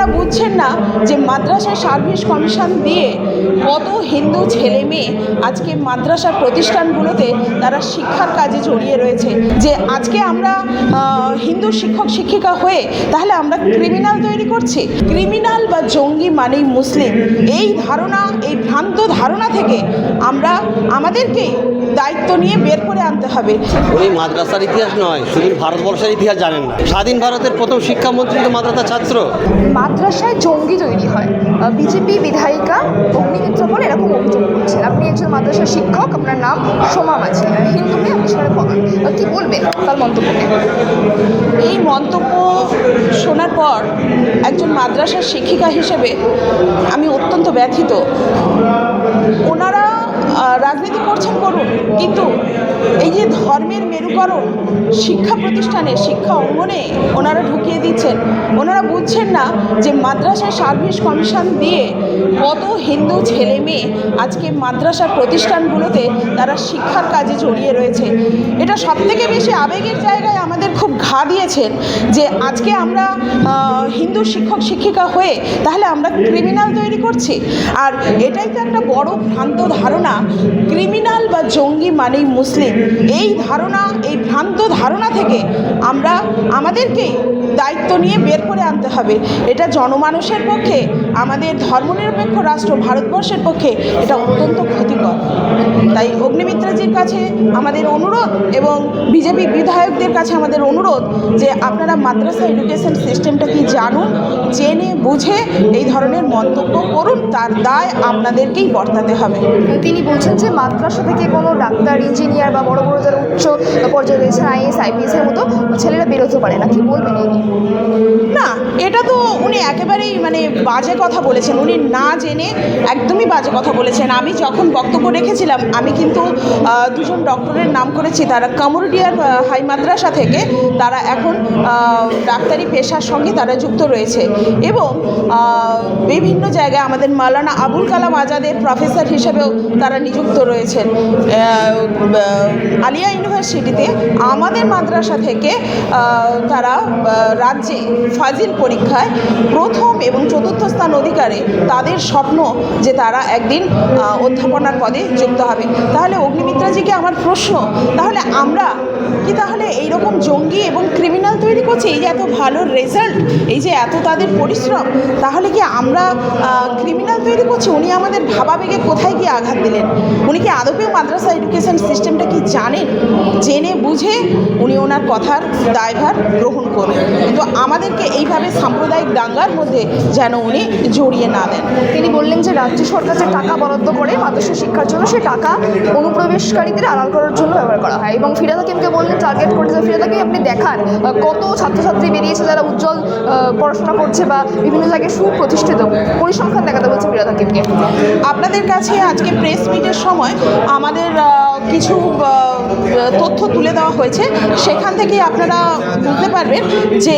ওনারা বুঝছেন না যে মাদ্রাসা সার্ভিস কমিশন দিয়ে কত হিন্দু ছেলে মেয়ে আজকে মাদ্রাসা প্রতিষ্ঠানগুলোতে তারা শিক্ষার কাজে জড়িয়ে রয়েছে। যে আজকে আমরা হিন্দু শিক্ষক শিক্ষিকা হয়ে তাহলে আমরা ক্রিমিনাল তৈরি করছি। ক্রিমিনাল বা জঙ্গি মানেই মুসলিম। এই ধারণা এই ভ্রান্ত ধারণা থেকে আমরা আমাদেরকেই দায়িত্ব নিয়ে বের করে আনতে হবে। উনি মাদ্রাসার ইতিহাস নয় শুধু ভারতবর্ষের ইতিহাস জানেন না। স্বাধীন ভারতের প্রথম শিক্ষামন্ত্রী তো মাদ্রাসা ছাত্র। মাদ্রাসায় জঙ্গি তৈরি হয়। বিজেপি বিধায়িকা অগ্নিমিত্র বলে এরকম অভিযোগ করছেন। আপনি একজন মাদ্রাসার শিক্ষক, আপনার নাম সোমা মাঝি হিন্দু মেয়ে আপনি সেখানে পড়ান। কি বলবেন তার মন্তব্যকে এই মন্তব্য শোনার পর একজন মাদ্রাসার শিক্ষিকা হিসেবে আমি অত্যন্ত ব্যথিত। ওনারা রাজনীতি করছেন করুন, কিন্তু যে ধর্মের মেরুকরণ শিক্ষা প্রতিষ্ঠানে, শিক্ষা অঙ্গনে ওনারা ঢুকিয়ে দিচ্ছেন। ওনারা বুঝছেন না যে মাদ্রাসা সার্ভিস কমিশন দিয়ে কত হিন্দু ছেলে মেয়ে আজকে মাদ্রাসা প্রতিষ্ঠানগুলোতে তারা শিক্ষার কাজে জড়িয়ে রয়েছে। এটা সবথেকে বেশি আবেগের জায়গায় আমাদের খুব ঘা দিয়েছেন যে আজকে আমরা হিন্দু শিক্ষক, শিক্ষিকা হয়ে তাহলে আমরা ক্রিমিনাল তৈরি করছি। আর এটাই তো একটা বড় ভ্রান্ত ধারণা। ক্রিমিনাল বা জঙ্গি মানেই মুসলিম। এই ধারণা এই ভ্রান্ত ধারণা থেকে আমরা আমাদেরকেই দায়িত্ব নিয়ে বের করে আনতে হবে। এটা জনমানুষের পক্ষে, আমাদের ধর্মনিরপেক্ষ রাষ্ট্র ভারতবর্ষের পক্ষে এটা অত্যন্ত ক্ষতিকর। তাই অগ্নিমিত্রাজির কাছে আমাদের অনুরোধ এবং বিজেপি বিধায়কদের কাছে আমাদের অনুরোধ যে আপনারা মাদ্রাসা এডুকেশন সিস্টেমটা কি জানুন, জেনে, বুঝে এই ধরনের মন্তব্য করুন, তার দায় আপনাদেরকেই বর্তাতে হবে। তিনি বলছেন যে মাদ্রাসা থেকে কোনো ডাক্তার, ইঞ্জিনিয়ার বা বড় বড় যারা উচ্চ পর্যায়ে রয়েছে আইএস আইপিএস এর মতো ছেলেরা বেরোতে পারে না। কি বলবেন এই? না এটা তো উনি একেবারেই মানে বাজে কথা বলেছেন। উনি না জেনে একদমই বাজে কথা বলেছেন। আমি যখন বক্তব্য রেখেছিলাম আমি কিন্তু দুজন ডক্টরের নাম করেছি। তারা কামরুডিয়ার হাই মাদ্রাসা থেকে তারা এখন ডাক্তারি পেশার সঙ্গে তারা যুক্ত রয়েছে। এবং বিভিন্ন জায়গায় আমাদের মালানা আবুল কালাম আজাদের প্রফেসর হিসেবেও তারা নিযুক্ত রয়েছেন। আলিয়া ইউনিভার্সিটিতে আমাদের মাদ্রাসা থেকে তারা আহ, রাজ্যে ফাজিল পরীক্ষায় প্রথম এবং চতুর্থ স্থান অধিকারে তাদের স্বপ্ন যে তারা একদিন অধ্যাপনার পদে যুক্ত হবে। তাহলে অগ্নিমিত্রাজিকে আমার প্রশ্ন, তাহলে আমরা কি তাহলে এইরকম জঙ্গি এবং ক্রিমিনাল তৈরি করছি? এই যে এত ভালো রেজাল্ট এই যে এত তাদের পরিশ্রম, তাহলে কি আমরা ক্রিমিনাল তৈরি করছি? উনি আমাদের ভাবাবেগে কোথায় গিয়ে আঘাত দিলেন? উনি কি আদপেও মাদ্রাসা এডুকেশন সিস্টেমটা কি জানেন? জেনে বুঝে উনি ওনার কথার দায়ভার গ্রহণ করুন কিন্তু আমাদেরকে এইভাবে সাম্প্রদায়িক দাঙ্গার মধ্যে যেন উনি জড়িয়ে না দেন। তিনি বললেন যে, রাজ্য সরকার যে টাকা বরাদ্দ করে মাদ্রাসা শিক্ষার জন্য সে টাকা অনুপ্রবেশকারীদের আড়াল করার জন্য ব্যবহার করা হয়। এবং ফিরাদ হাকিমকে বললেন টার্গেট করে যে ফিরাদ আপনি দেখান কত ছাত্রছাত্রী বেরিয়েছে যারা উজ্জ্বল পড়াশোনা করছে বা বিভিন্ন জায়গায় সুপ্রতিষ্ঠিত? পরিসংখ্যান দেখাতে বলছে ফিরাদ হাকিমকে। আপনাদের কাছে আজকে প্রেস মিটের সময় আমাদের কিছু তথ্য তুলে দেওয়া হয়েছে। সেখান থেকে আপনারা বুঝতে পারবেন যে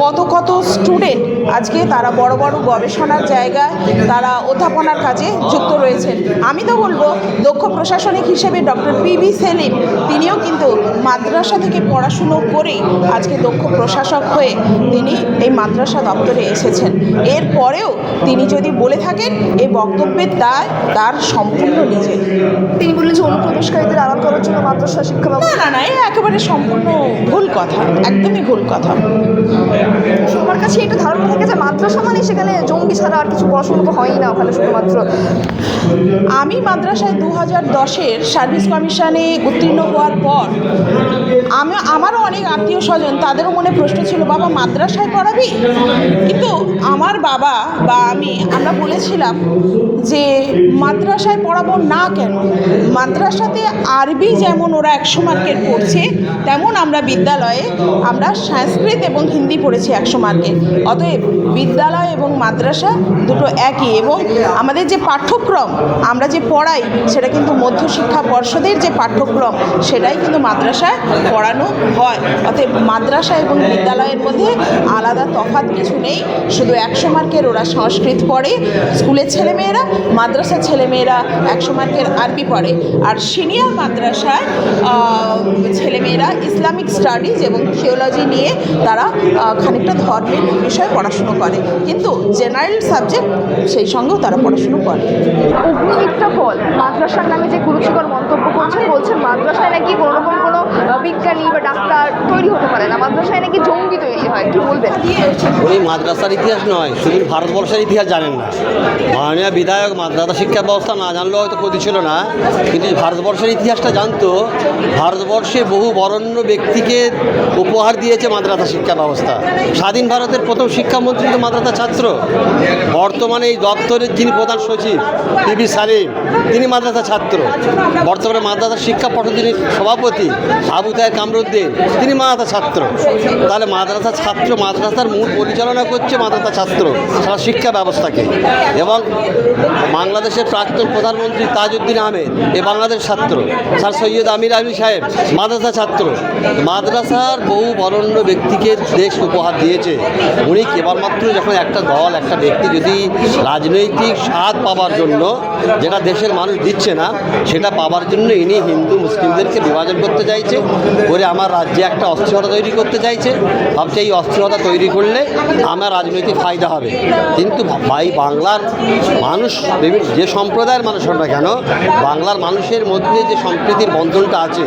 কত কত স্টুডেন্ট আজকে তারা বড় বড় গবেষণার জায়গায় তারা অধ্যাপনার কাজে যুক্ত রয়েছেন। আমি তো বলব দক্ষ প্রশাসনিক হিসেবে ডক্টর পি বি সেলিম তিনিও কিন্তু মাদ্রাসা থেকে পড়াশুনো করেই আজকে দক্ষ প্রশাসক হয়ে তিনি এই মাদ্রাসা দপ্তরে এসেছেন। এরপরেও তিনি যদি বলে থাকেন এই বক্তব্যের দায় তার সম্পূর্ণ নিজের তিনি বললেন যে অনুপ্রবেশকারীদের আড়াল করার জন্য মাদ্রাসা শিক্ষা না ব্যবস্থা না না একেবারে সম্পূর্ণ ভুল কথা একদমই ভুল কথা। সবার কাছে এটা ধারণা থাকে যে মাদ্রাসা মানে সেখানে জঙ্গি ছাড়া আর কিছু পড়াশোনা হয়ই না ওখানে শুধুমাত্র? আমি মাদ্রাসায় দু হাজার দশের সার্ভিস কমিশনে উত্তীর্ণ হওয়ার পর আমি, আমারও অনেক আত্মীয় স্বজন, তাদেরও মনে প্রশ্ন ছিল, বাবা, মাদ্রাসায় পড়াবি? কিন্তু আমার বাবা বা আমি, আমরা বলেছিলাম যে মাদ্রাসায় পড়াবো না কেন? মাদ্রাসাতে আরবি যেমন ওরা একশো মার্কের পড়ছে, তেমন আমরা বিদ্যালয়ে আমরা সংস্কৃত এবং হিন্দি পড়েছি একশো মার্কের অতএব বিদ্যালয় এবং মাদ্রাসা দুটো একই এবং আমাদের যে পাঠ্যক্রম, আমরা যে পড়াই, সেটা কিন্তু মধ্যশিক্ষা পর্ষদের যে পাঠ্যক্রম, সেটাই কিন্তু মাদ্রাসায় পড়ানো হয়। অতএব মাদ্রাসা এবং বিদ্যালয়ের মধ্যে আলাদা তফাৎ কিছু নেই। শুধু একশো মার্কের ওরা সংস্কৃত পড়ে, স্কুলের ছেলেমেয়েরা, মাদ্রাসার ছেলেমেয়েরা একশো মার্কের আরবি পড়ে। আর সিনিয়র মাদ্রাসায় ছেলেমেয়েরা ইসলামিক স্টাডিজ এবং থিওলজি নিয়ে তারা খানিকটা ধর্মের বিষয়ে পড়াশুনো করে। কিন্তু জেনারেল সাবজেক্ট সেই সঙ্গেও তারা পড়াশুনো করে। অগ্নিমিত্রা পল মাদ্রাসার নামে যে কুরুচিকর মন্তব্য করছেন বলছেন মাদ্রাসায় নাকি কোনো রকম কোনো বিজ্ঞানী বা ডাক্তার তৈরি হতে পারে না। মাদ্রাসায় নাকি জঙ্গি তৈরি হয় কি বলবেন? উনি মাদ্রাসার ইতিহাস নয় শুধু ভারতবর্ষের ইতিহাস জানেন না। মাননীয় বিধায়ক মাদ্রাসা শিক্ষা ব্যবস্থা না জানলেও হয়তো ক্ষতি ছিল না কিন্তু ভারতবর্ষের ইতিহাসটা জানতো ভারতবর্ষে বহু বরণ্য ব্যক্তিকে উপহার দিয়েছে মাদ্রাসা শিক্ষা ব্যবস্থা। স্বাধীন ভারতের প্রথম শিক্ষামন্ত্রী তো মাদ্রাসা ছাত্র। বর্তমানে এই দপ্তরের যিনি প্রধান সচিব টিভি সালিম, তিনি মাদ্রাসা ছাত্র। বর্তমানে মাদ্রাসা শিক্ষা পর্ষদের সভাপতি আবু তাহের কামরুদ্দিন, তিনি মাদ্রাসা ছাত্র। তাহলে মাদ্রাসা ছাত্র মাদ্রাসার মূল পরিচালনা করছে মাদ্রাসা ছাত্র সারা শিক্ষা ব্যবস্থাকে। এবং বাংলাদেশের প্রাক্তন প্রধানমন্ত্রী তাজউদ্দিন আহমেদ, এ বাংলাদেশ ছাত্র। স্যার সৈয়দ আমির আলী সাহেব মাদ্রাসা ছাত্র। মাদ্রাসার বহু বরণ্য ব্যক্তিকে দেশ উপহার দিয়েছে। উনি কেবলমাত্র যখন একটা দল, একটা ব্যক্তি যদি রাজনৈতিক স্বাদ পাওয়ার জন্য যেটা দেশের মানুষ দিচ্ছে না, সেটা পাওয়ার জন্য ইনি হিন্দু, মুসলিমদেরকে বিভাজন করতে চাইছে, করে আমার রাজ্যে একটা অস্থিরতা তৈরি করতে চাইছে। ভাবছে এই অস্থিরতা তৈরি করলে আমার রাজনৈতিক ফায়দা হবে। কিন্তু ভাই, বাংলার মানুষ যে সম্প্রদায়ের মানুষ না কেন, বাংলার মানুষের মধ্যে যে সম্প্রীতির বন্ধনটা আছে,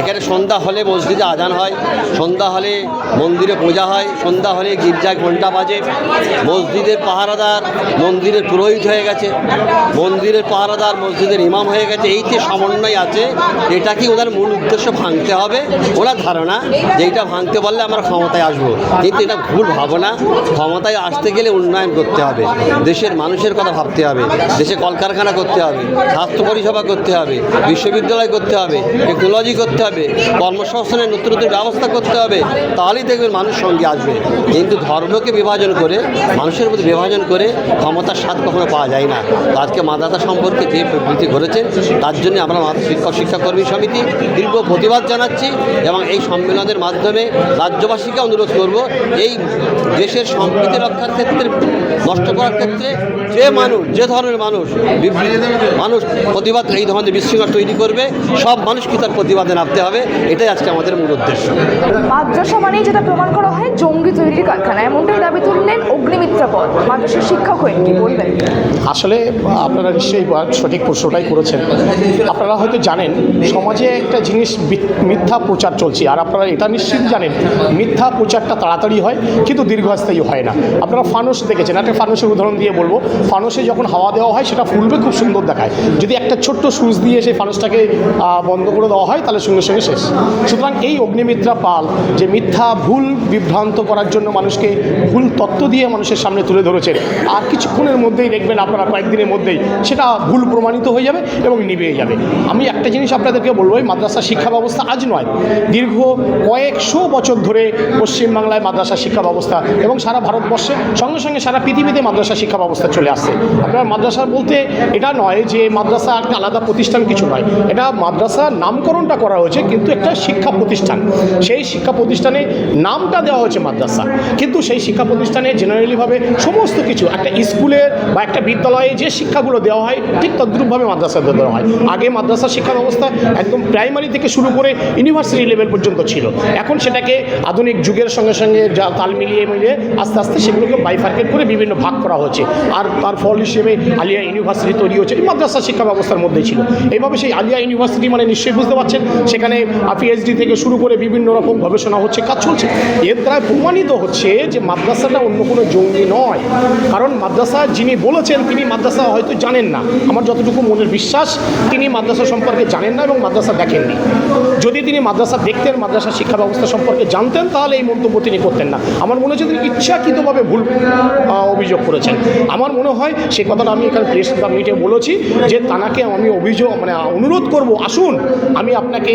এখানে সন্ধ্যা হলে মসজিদে আজান হয়, সন্ধ্যা হলে মন্দিরে পূজা হয়। সন্ধ্যা হলে গির্জা ঘণ্টা বাজে। মসজিদের পাহারাদার মন্দিরের পুরোহিত হয়ে গেছে। মন্দিরের পাহারাদার মসজিদের ইমাম হয়ে গেছে। এই যে সমন্বয় আছে, এটা কি ওদের মূল উদ্দেশ্য ভাঙতে হবে? ওনার ধারণা যে এইটা ভাঙতে পারলে আমরা ক্ষমতায় আসব। কিন্তু এটা ভুল ভাবনা। ক্ষমতায় আসতে গেলে উন্নয়ন করতে হবে। দেশের মানুষের কথা ভাবতে হবে। দেশে কলকারখানা করতে হবে। স্বাস্থ্য পরিষেবা করতে হবে। বিশ্ববিদ্যালয় করতে হবে। টেকনোলজি করতে হবে। কর্মসংস্থানের নতুন নতুন ব্যবস্থা করতে হবে। তাহলেই দেখবেন মানুষ সঙ্গে আসবে। কিন্তু ধর্মকে বিভাজন করে, মানুষের মধ্যে বিভাজন করে ক্ষমতার স্বাদ কখনো পাওয়া যায় না। আজকে মাদ্রাসা সম্পর্কে যে বিবৃতি করেছেন তার জন্য আমরা শিক্ষক, শিক্ষাকর্মী সমিতি তীব্র প্রতিবাদ জানাচ্ছি এবং এই সম্মেলনের মাধ্যমে রাজ্যবাসীকে অনুরোধ করব, এই দেশের সম্প্রীতি রক্ষার ক্ষেত্রে, নষ্ট করার ক্ষেত্রে যে মানুষ, যে ধরনের মানুষ মানুষ প্রতিবাদ, এই ধরনের বিশৃঙ্খলা তৈরি করবে, সব মানুষকে তার প্রতিবাদে নামতে হবে, এটাই আজকে আমাদের মূল উদ্দেশ্য। যেটা প্রমাণ করা হয় জঙ্গি তৈরির কারখানা। এমনটাই দাবি তুললেন অগ্নিমিত্রা পল মাদ্রাসার শিক্ষক হয়ে কি বলবেন? আসলে আপনারা নিশ্চয়ই সঠিক প্রশ্নটাই করেছেন। আপনারা হয়তো জানেন, সমাজে একটা জিনিস মিথ্যা প্রচার চলছে। আর আপনারা এটা নিশ্চিত জানেন, মিথ্যা প্রচারটা তাড়াতাড়ি হয়, কিন্তু দীর্ঘস্থায়ী হয় না। আপনারা ফানুস দেখেছেন। একটা ফানুসের উদাহরণ দিয়ে বলব। ফানুসে যখন হাওয়া দেওয়া হয়, সেটা ফুলবে, খুব সুন্দর দেখায়। যদি একটা ছোট্ট সুইচ দিয়ে সেই ফানুসটাকে বন্ধ করে দেওয়া হয়, তাহলে সঙ্গে সঙ্গে শেষ। সুতরাং এই অগ্নিমিত্রা পাল যে মিথ্যা, ভুল, বিভ্রান্ত করার জন্য মানুষকে ভুল তত্ত্ব দিয়ে মানুষের সামনে তুলে ধরেছেন। আর কিছুক্ষণের মধ্যেই দেখবেন আপনারা কয়েকদিনের মধ্যেই সেটা ভুল প্রমাণিত হয়ে যাবে এবং নিভে যাবে। আমি একটা জিনিস আপনাদেরকে বলব, এই মাদ্রাসা শিক্ষা ব্যবস্থা আজ নয়, দীর্ঘ কয়েকশো বছর ধরে পশ্চিমবাংলায় মাদ্রাসা শিক্ষা ব্যবস্থা এবং সারা ভারতবর্ষে সঙ্গে সঙ্গে সারা পৃথিবীতে মাদ্রাসা শিক্ষা ব্যবস্থা চলে আসছে। আপনার মাদ্রাসা বলতে এটা নয় যে মাদ্রাসা একটা আলাদা প্রতিষ্ঠান কিছু নয়, এটা মাদ্রাসা নামকরণটা করা হয়েছে কিন্তু একটা শিক্ষা প্রতিষ্ঠান। সেই শিক্ষা প্রতিষ্ঠানে নামটা দেওয়া হয়েছে মাদ্রাসা। কিন্তু সেই শিক্ষা প্রতিষ্ঠানে জেনারেলিভাবে সমস্ত কিছু, একটা স্কুলের বা একটা বিদ্যালয়ে যে শিক্ষাগুলো দেওয়া হয়, ঠিক তদ্রূপভাবে মাদ্রাসা দেওয়া হয়। আগে মাদ্রাসা শিক্ষা ব্যবস্থা একদম প্রাইমারি থেকে শুরু করে ইউনিভার্সিটি লেভেল পর্যন্ত ছিল। এখন সেটাকে আধুনিক যুগের সঙ্গে সঙ্গে যা তাল মিলিয়ে মিলিয়ে আস্তে আস্তে সেগুলোকে বাইফার্কেট করে বিভিন্ন ভাগ করা হচ্ছে। আর তার ফল হিসেবে আলিয়া ইউনিভার্সিটি তৈরি এই মাদ্রাসা শিক্ষা ব্যবস্থার মধ্যে ছিল। এইভাবে সেই আলিয়া ইউনিভার্সিটি মানে নিশ্চয়ই বুঝতে পারছেন, সেখানে পিএইচডি থেকে শুরু করে বিভিন্ন রকম গবেষণা হচ্ছে, কাজ চলছে। এর দ্বারা প্রমাণিত হচ্ছে যে মাদ্রাসাটা অন্য কোনো জঙ্গি নয়। কারণ মাদ্রাসা যিনি বলেছেন, তিনি মাদ্রাসা হয়তো জানেন না। আমার যতটুকু মনের বিশ্বাস, তিনি মাদ্রাসা সম্পর্কে জানেন না এবং মাদ্রাসা দেখেননি। যদি তিনি মাদ্রাসা দেখতেন, মাদ্রাসা শিক্ষা ব্যবস্থা সম্পর্কে জানতেন, তাহলে এই মন্তব্য তিনি করতেন না। আমার মনে হচ্ছে তিনি ইচ্ছাকৃতভাবে ভুল অভিযোগ করেছেন। আমার মনে হয় সেই কথাটা আমি এখানে প্রেস মিটে বলেছি যে তানাকে আমি অভিযোগ মানে অনুরোধ করব, আসুন, আমি আপনাকে